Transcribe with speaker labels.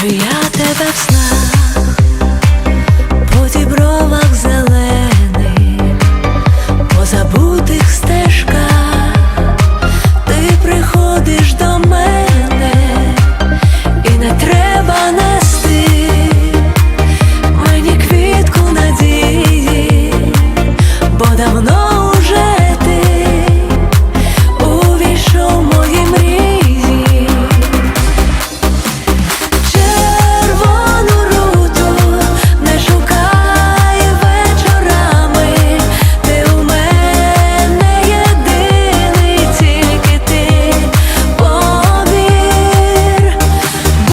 Speaker 1: Що я тебе в снах, по дібровах зелених, позабув.